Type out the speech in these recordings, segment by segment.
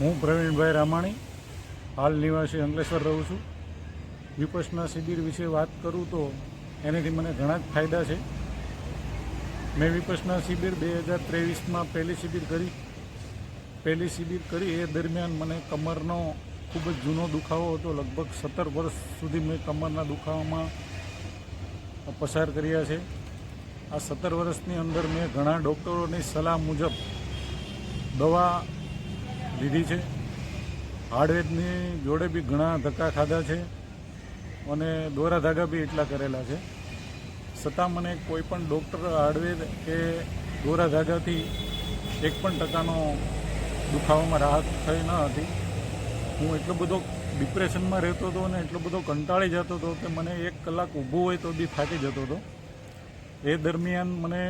હું પ્રવીણભાઈ રામાણી, હાલ નિવાસી અંકલેશ્વર રહું છું. વિપક્ષના શિબિર વિશે વાત કરું તો એનાથી મને ઘણા જ ફાયદા છે. મેં વિપક્ષના શિબિર બે હજાર ત્રેવીસમાં પહેલી શિબિર કરી. પહેલી શિબિર કરી એ દરમિયાન મને કમરનો ખૂબ જ જૂનો દુખાવો હતો. લગભગ સત્તર વર્ષ સુધી મેં કમરના દુખાવામાં પસાર કર્યા છે. આ સત્તર વર્ષની અંદર મેં ઘણા ડૉક્ટરોની સલાહ મુજબ દવા લીધી છે. હાર્ડવેરની જોડે બી ઘણા ધક્કા ખાધા છે અને દોરા ધાગા બી એટલા કરેલા છે. છતાં મને કોઈ પણ ડૉક્ટર હાર્ડવેર કે દોરા ધાગાથી એક પણ ટકાનો દુખાવામાં રાહત થઈ ન હતી. હું એટલો બધો ડિપ્રેશનમાં રહેતો હતો અને એટલો બધો કંટાળી જતો હતો કે મને એક કલાક ઊભું હોય તો બી થાકી જતો હતો. એ દરમિયાન મને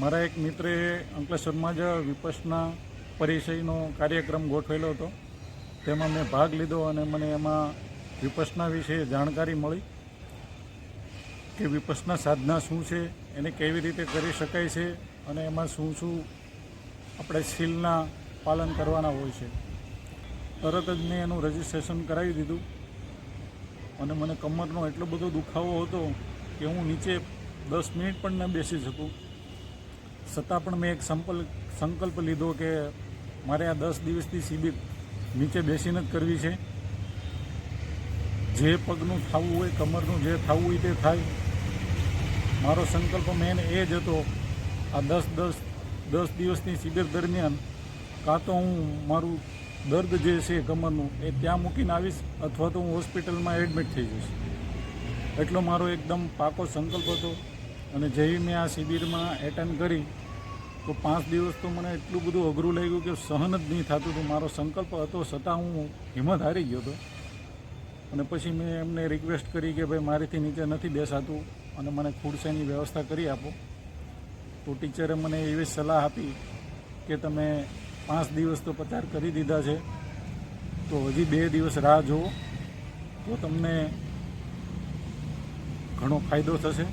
મારા એક મિત્રે અંકલેશ્વરમાં જ વિપસના પરિચયનો કાર્યક્રમ ગોઠવેલો હતો. તેમાં મેં ભાગ લીધો અને મને એમાં વિપસના વિશે જાણકારી મળી કે વિપસના સાધના શું છે, એને કેવી રીતે કરી શકાય છે અને એમાં શું શું આપણે શીલના પાલન કરવાના હોય છે. તરત જ મેં એનું રજિસ્ટ્રેશન કરાવી દીધું અને મને કમરનો એટલો બધો દુખાવો હતો કે હું નીચે દસ મિનિટ પણ ન બેસી શકું. છતાં પણ મેં એક સંકલ્પ સંકલ્પ લીધો કે મારે આ દસ દિવસની શિબિર નીચે બેસીને જ કરવી છે. જે પગનું થવું હોય, કમરનું જે થવું હોય તે થાય. મારો સંકલ્પ મેન એ જ હતો, આ દસ દસ દસ દિવસની શિબિર દરમિયાન કાં તો હું મારું દર્દ જે છે કમરનું એ ત્યાં મૂકીને આવીશ અથવા તો હું હોસ્પિટલમાં એડમિટ થઈ જઈશ. એટલો મારો એકદમ પાકો સંકલ્પ હતો અને જેવી મેં આ શિબિરમાં એટેન્ડ કરી તો પાંચ દિવસ તો મને એટલું બધું અઘરું લાગ્યું કે સહન જ નહીં થતું હતું. મારો સંકલ્પ હતો છતાં હું હિંમત હારી ગયો હતો. અને પછી મેં એમને રિક્વેસ્ટ કરી કે ભાઈ, મારીથી નીચે નથી બેસાતું અને મને ખુરશીની વ્યવસ્થા કરી આપો. તો ટીચરે મને એવી સલાહ આપી કે તમે પાંચ દિવસ તો પચાર કરી દીધા છે. તો હજી બે દિવસ રાહ જુઓ. તો તમને ઘણો ફાયદો થશે.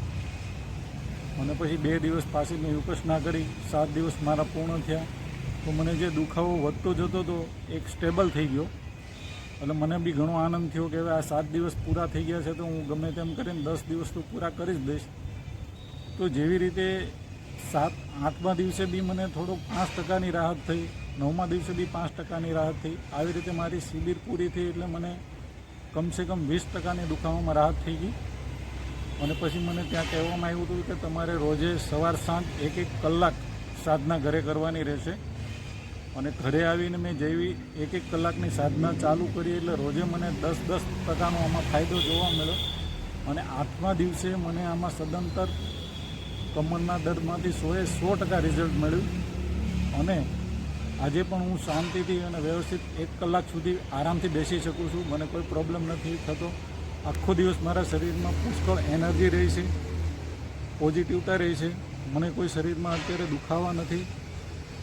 અને પછી બે દિવસ પાછી મેં ઉપાસના કરી, સાત દિવસ મારા પૂર્ણ થયા. તો મને જે દુખાવો વધતો જતો હતો એક સ્ટેબલ થઈ ગયો. એટલે મને બી ઘણો આનંદ થયો કે હવે આ સાત દિવસ પૂરા થઈ ગયા છે તો હું ગમે તેમ કરીને દસ દિવસ તો પૂરા કરી જ દઈશ. તો જેવી રીતે સાત, આઠમા દિવસે બી મને થોડો પાંચ ટકાની રાહત થઈ, નવમા દિવસે બી પાંચ ટકાની રાહત થઈ. આવી રીતે મારી શિબિર પૂરી થઈ એટલે મને કમસે કમ વીસ ટકાની દુખાવામાં રાહત થઈ ગઈ. અને પછી મને ત્યાં કહેવામાં આવ્યું હતું કે તમારે રોજે સવાર સાંજ એક એક કલાક સાધના ઘરે કરવાની રહેશે. અને ઘરે આવીને મેં જેવી એક એક કલાકની સાધના ચાલુ કરી એટલે રોજે મને દસ દસ ટકાનો આમાં ફાયદો જોવા મળ્યો. અને આઠમા દિવસે મને આમાં સદંતર કમરના દર્દમાંથી સોએ સો ટકા રિઝલ્ટ મળ્યું. અને આજે પણ હું શાંતિથી અને વ્યવસ્થિત એક કલાક સુધી આરામથી બેસી શકું છું. મને કોઈ પ્રોબ્લેમ નથી થતો. આખો દિવસ મારા શરીરમાં પુષ્કળ એનર્જી રહી છે પોઝિટિવતા રહી છે. મને કોઈ શરીરમાં અત્યારે દુખાવા નથી.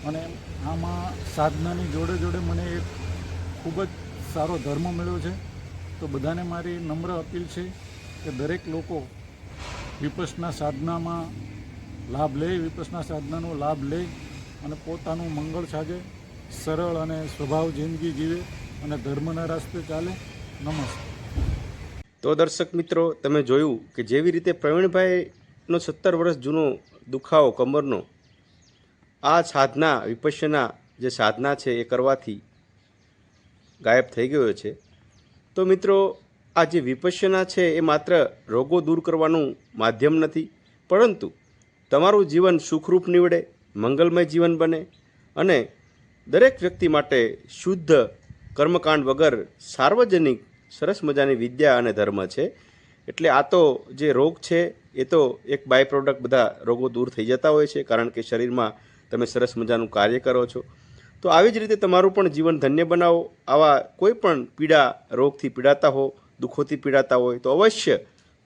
અને આમાં સાધનાની જોડે જોડે મને એક ખૂબ જ સારો ધર્મ મળ્યો છે. તો બધાને મારી નમ્ર અપીલ છે કે દરેક લોકો વિપસના સાધનામાં લાભ લે, વિપસના સાધનાનો લાભ લે અને પોતાનું મંગળ સાજે સરળ અને સ્વભાવ જિંદગી જીવે અને ધર્મના રાસ્તે ચાલે. નમસ્તે તો દર્શક મિત્રો, તમે જોયું કે જેવી રીતે પ્રવીણભાઈનો સત્તર વર્ષ જૂનો દુખાવો, કમરનો, આ સાધના, વિપશ્યના જે સાધના છે એ કરવાથી ગાયબ થઈ ગયો છે. તો મિત્રો, આ જે વિપશ્યના છે એ માત્ર રોગો દૂર કરવાનું માધ્યમ નથી, પરંતુ તમારું જીવન સુખરૂપ નીવડે, મંગલમય જીવન બને અને દરેક વ્યક્તિ માટે શુદ્ધ કર્મકાંડ વગર સાર્વજનિક સરસ મજાની વિદ્યા અને ધર્મ છે. એટલે આ તો જે રોગ છે, એ તો એક બાય પ્રોડક્ટ બધા રોગો દૂર થઈ જતા હોય છે, કારણ કે શરીરમાં તમે સરસ મજાનું કાર્ય કરો છો. તો આવી જ રીતે તમારું પણ જીવન ધન્ય બનાવો. આવા કોઈ પણ પીડા રોગથી પીડાતા હો, દુઃખોથી પીડાતા હોય, તો અવશ્ય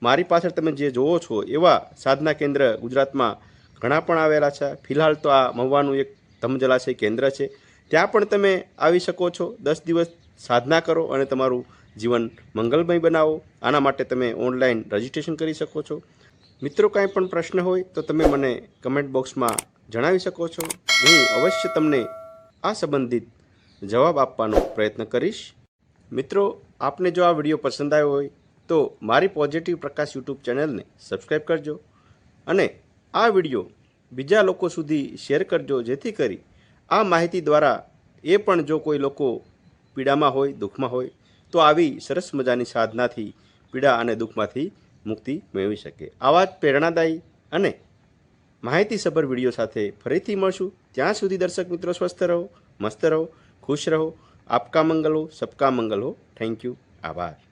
મારી પાછળ તમે જે જોવો છો, એવા સાધના કેન્દ્ર ગુજરાતમાં ઘણા પણ આવેલા છે. ફિલહાલ તો આ મહુવાનું એક ધમજલાશય કેન્દ્ર છે. ત્યાં પણ તમે આવી શકો છો. દસ દિવસ સાધના કરો અને તમારું જીવન મંગલમય બનાવો. આના માટે તમે ઓનલાઈન રજિસ્ટ્રેશન કરી શકો છો. મિત્રો, કાંઈ પણ પ્રશ્ન હોય તો તમે મને કમેન્ટ બોક્સમાં જણાવી શકો છો. હું અવશ્ય તમને આ સંબંધિત જવાબ આપવાનો પ્રયત્ન કરીશ. મિત્રો, આપને જો આ વીડિયો પસંદ આવ્યો હોય તો મારી પોઝિટિવ પ્રકાશ યુટ્યુબ ચેનલને સબસ્ક્રાઈબ કરજો અને આ વીડિયો બીજા લોકો સુધી શેર કરજો, જેથી કરી આ માહિતી દ્વારા એ પણ જો કોઈ લોકો પીડામાં હોય, દુઃખમાં હોય તો આવી સરસ મજાની સાધનાથી પીડા અને દુઃખમાંથી મુક્તિ મેળવી શકે. આવા જ પ્રેરણાદાયી અને માહિતીસભર વીડિયો સાથે ફરીથી મળશું. ત્યાં સુધી દર્શક મિત્રો સ્વસ્થ રહો, મસ્ત રહો, ખુશ રહો. આપકા મંગલ હો સબકા મંગલ. હો થેન્ક યુ આભાર.